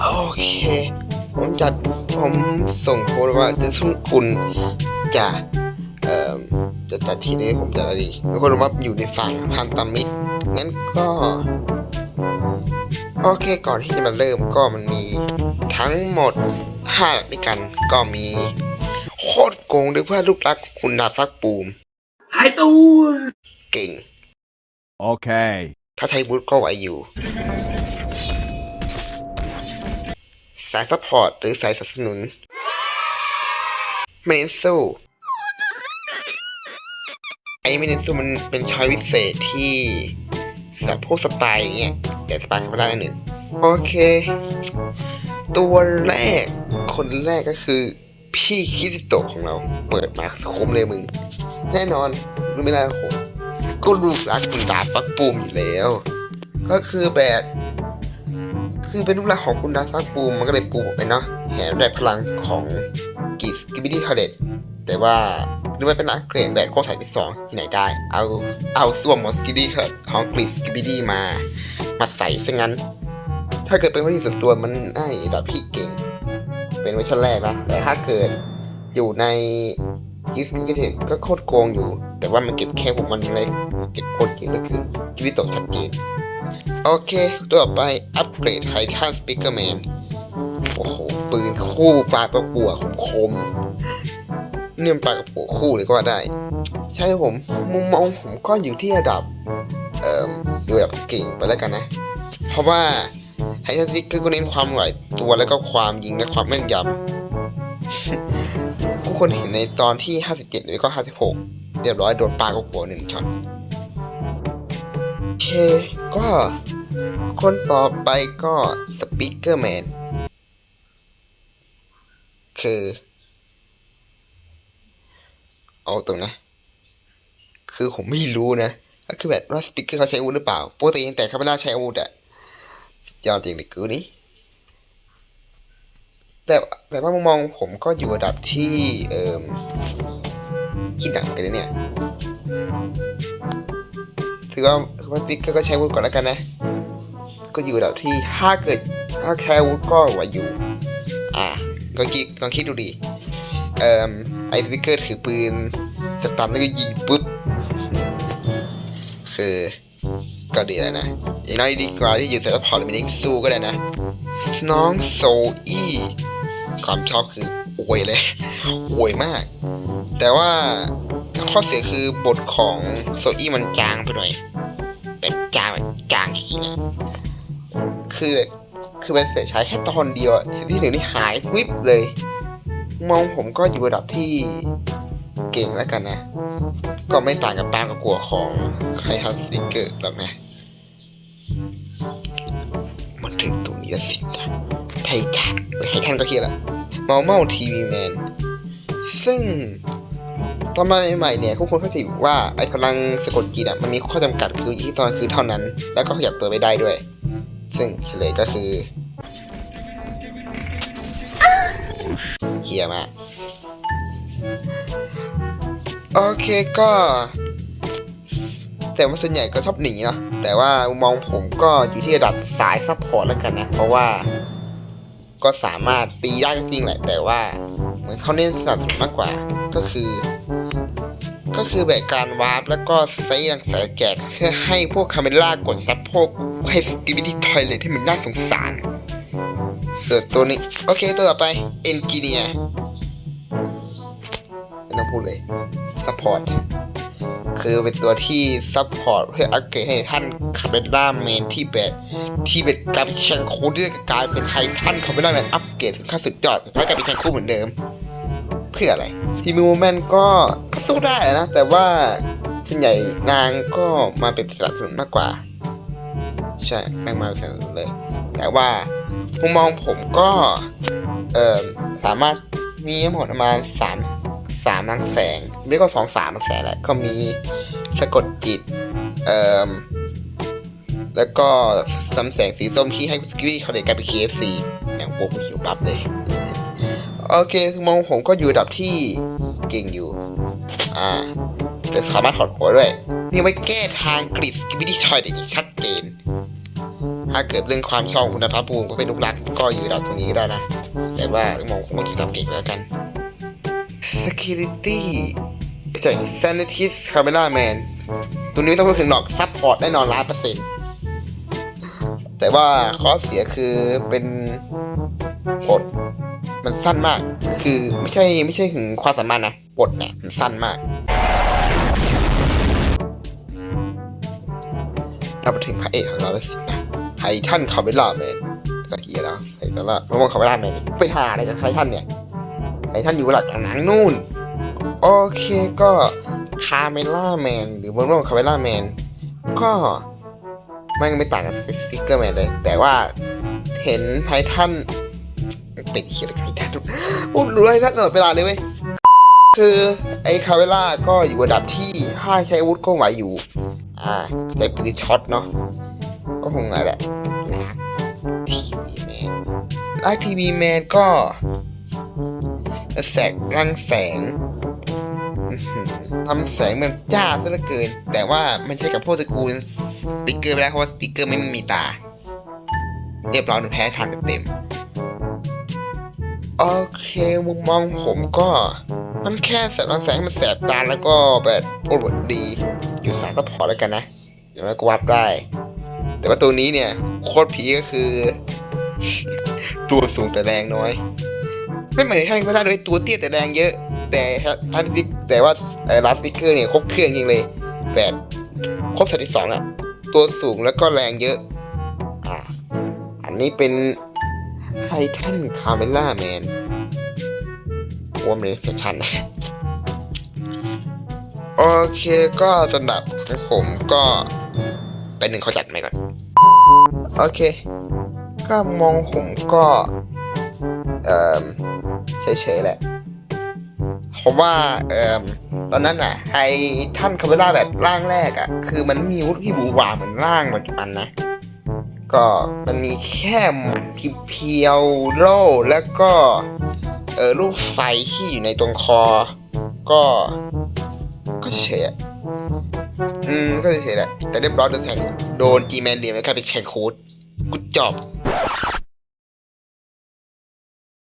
โอเค ผมจัดผมส่งโพสต์ว่าจะทุ่งคุณจะเอ่อจะจัดทีนี้ผมจะอะไรดีมีคนบอกว่าอยู่ในฝั่งพันธมิตรงั้นก็โอเคก่อนที่จะมาเริ่มก็มันมีทั้งหมดห้าด้วยกัน ก็มีโคตรโกงด้วยเพื่อนลูกรักคุณดาบซักปูมหายตัวเก่ง Okay. ถ้าใช้บูทก็ไหวอยู่ สายซัพพอร์ตหรือสายสนับสนุนไม่เน้นสู้ไอ้ไม่เน้นสู้มันเป็นชอยวิเศษที่สำหรับพวกสปายอย่างเงี้ยแต่สปายทำไม่ได้หนึ่งโอเค ตัวแรกคนแรกก็คือพี่คิริโตของเราเปิดมาคมเลยมึง แน่นอนรู้ไม่ได้หรอกผมก็รูปรักคุณดาปักปูมอยู่แล้ว ก็คือแบบ คือเป็นรูปลักษณ์ของคุณดาบปักปูมันก็เลยปูไปเนาะแถมได้พลังของกิสกิบิดี้คาเดตแต่ว่าหรือไม่เป็นนักเกรดแบบโคใส่ไปสองที่ไหนได้ เอาเอาส่วมมอสกิบิดี้ของกริสกิบิดี้มา มาใส่ซะงั้น ถ้าเกิดเป็นวิธีส่วนตัวมันได้ดาบพี่เก่ง เป็นเวอร์ชันแรกนะ แต่ถ้าเกิดอยู่ในกิสกิเทนก็โคตรโกงอยู่ แต่ว่ามันเก็บแค่พวกมันเล็กเก็บโคตรเยอะเหลือเกินกิริโตชัดเจน โอเค ตัวต่อไปอัปเกรดไททันสปิเกอร์แมนโอ้โห ปืนคู่ปลาประปัวคมๆเนี่ยปลากระปัวคู่เลยก็ว่าได้ ใช่ครับผม มุมมองผมก็อยู่ที่ระดับ เอ่ออยู่ระดับเก่งไปแล้วกันนะ เพราะว่าไททันสปิเกอร์ก็เน้นความไหวตัวแล้วก็ความยิงและความแม่นยำผู้คนเห็นในตอนที่ 57 หรือก็ 56 เรียบร้อยโดนปลากระหัวหนึ่งช็อตโอเค ก็คนต่อไปก็สปิเกอร์แมนคือ เอาตรงนะ คือผมไม่รู้นะ ก็คือแบบว่าสปิเกอร์เขาใช้อาวุธหรือเปล่าปกติยังแต่เขาไม่น่าใช้อาวุธอะยอดจริงเลยกูนี่แต่แต่ว่ามุมมองผมก็อยู่ระดับที่เอ่มคิดหนักกันนะเนี่ย ถือว่า ว่าปิ๊กก็ใช้วุธก่อนแล้วกันนะ ก็อยู่ระดับที่ถ้าเกิดถ้าใช้วุธก็ไหวอยู่ อะก็คิดลองคิดดูดิเอ่มไอ้สปิกเกอร์ถือปืนสตันแล้วก็ยิงปุ๊บคือก็ดีแล้วนะอย่างน้อยดีกว่าที่อยู่เซตพอร์ตมินิสู้ก็ได้นะ น้องโซอี้ความชอบคืออวยเลยอวยมาก แต่ว่าข้อเสียคือบทของโซอี้มันจางไปหน่อยางแบบจางจริงๆอะคือแบบคือเป็นเสียใช้แค่ตอนเดียวสิ่งที่หนึ่งนี่หายวิบเลย มองผมก็อยู่ระดับที่เก่งแล้วกันนะ ก็ไม่ต่างกับปางกับกลัวของใครทำสติกเกอร์หรอกนะ มันถึงตรงนี้แล้วสินะไททันไททันก็เฮียละมอลเมาทีวีแมนซึ่ง ตอนมาใหม่ๆเนี่ยทุกคนเข้าใจว่าไอ้พลังสะกดจิตอะมันมีข้อจำกัดคือที่ตอนคือเท่านั้น แล้วก็ขยับตัวไม่ได้ด้วย ซึ่งเฉลยก็คือเฮียมาโอเคก็แต่ว่าส่วนใหญ่ก็ชอบหนีเนาะแต่ว่ามองผมก็อยู่ที่ระดับสายซัพพอร์ตแล้วกันนะ เพราะว่า ก็สามารถตีได้จริงแหละ แต่ว่าเหมือนเขาเน้นสนับสนุนมากกว่า ก็คือ ก็คือแบบการวาร์ปแล้วก็ใช้ยังสายแจกเพื่อให้พวกคาเมล่ากดซับพวกให้สกิบิตี้ทอยเลทให้มันน่าสงสารส่วนตัวนี้ โอเคตัวต่อไปเอนจิเนียไม่ต้องพูดเลยซัพพอร์ตคือเป็นตัวที่ซัพพอร์ตเพื่ออัปเกรดให้ท่านคาเมล่าแมนที่แบบที่เป็นการเป็นแชงคูที่กลายเป็นไททันคาเมล่าแมนอัปเกรดสุดขั้นสุดยอดแล้วกลายเป็นแชงคูเหมือนเดิมื่ออะไรทีมูแมนก็สู้ได้นะ แต่ว่าส่วนใหญ่นางก็มาเป็นสนับสนุนมากกว่า ใช่แม่งมาเป็นสนับสนุนเลย แต่ว่ามุมมองผมก็เอ่อสามารถมีทั้งหมดประมาณสามสามนังแสงไม่ก็สองสามนังแสงแหละก็มีสะกดจิตเอ่อแล้วก็สำแสงสีส้มที่ให้สกิวี่เขาเด็กกลายเป็น KFC แม่งโว้หิวบับเลย โอเคคือมองผมก็อยู่ดับที่เก่งอยู่ อ่า แต่สามารถถอดหัวด้วย นี่ไว้แก้ทางกริดสกิบิดี้ชอยได้อย่างชัดเจน ถ้าเกิดเรื่องความชอบคุณภาพภูมิก็เป็นลูกรักก็อยู่ดับตรงนี้ได้นะ แต่ว่าต้องมองคงไม่คิดทำเก่งแล้วกัน security ใช่ sanity camera man ตัวนี้ต้องพูดถึงหรอกซัพพอร์ตแน่นอนล้านเปอร์เซ็นต์แต่ว่าข้อเสียคือเป็นบท มันสั้นมาก คือไม่ใช่ไม่ใช่ถึงความสามารถนะบทเนี่ยมันสั้นมาก เรามาถึงพระเอกของเราแล้วสินะไททันคาเมล่าแมนก็เฮียแล้วไททันละพราะว่าคาเมล่าแมนไปหาอะไรกับไททันเนี่ยไททันอยู่หลักหนังนู่น โอเคก็คาเมล่าแมนหรือบนโลกคาเมล่าแมนก็มันไม่ต่างกับสติกเกอร์แมนเลย แต่ว่าเห็นไททัน เป็นเฮียอะไรกับไทนพูดรู้ไททันตลอดเวลาเลยเว้ยคือไอ้คาเวล่าก็อยู่ระดับที่ถ้าใช้อาวุธก็ไหวอยู่ อ่าใช้ปืนช็อตเนาะก็คงไงแหละลากทีวีแมนลากทีวีแมนก็แสงรังแสงทำแสงมันจ้าซะเหลือเกิน แต่ว่ามันใช้กับพวกตระกูลสปิเกอร์ไม่ได้เพราะว่าสปิเกอร์ไม่มีตา เรียบร้อยโดนแพ้ทางเต็ม โอเคมุมมองผมก็มันแค่แสงรังแสงให้มันแสบตาแล้วก็แบบโอ้โหดี อยู่สายก็พอแล้วกันนะอย่างน้อยก็วัดได้ แต่ว่าตัวนี้เนี่ยโคตรผีก็คือ ตัวสูงแต่แรงน้อย ไม่เหมือนท่านก็ได้ด้วยตัวเตี้ยแต่แรงเยอะ แต่ท่านแต่ว่าลาสปิเกอร์เนี่ยครบเครื่องจริงเลยแบบครบสัตว์ที่สองอะตัวสูงแล้วก็แรงเยอะอ่าอันนี้เป็น ททันคาเมล่าแมนว่ามันเป็นชันนโอเคก็สำหรับผมก็เป็นหนึ่งเขาจัดไหมก่อน โอเค ก็มองผมก็เอ่อเฉยๆแหละเพราะว่าเอ่อตอนนั้นอะไทท่านคาเมล่าแบบร่างแรกอะ คือมันมีวุธที่บูวาเหมือนร่างปัจจุบันนะ ก็มันมีแค่หมันเพียวโล่แล้วก็เออรูปไฟที่อยู่ในตรงคอ ก็ ก็เฉยๆอืมก็เฉยๆแหละแต่เรียบร้อยโดนแทงโดนจีแมนเดียมแล้วกลายเป็นแชงโค้ดกูจอบ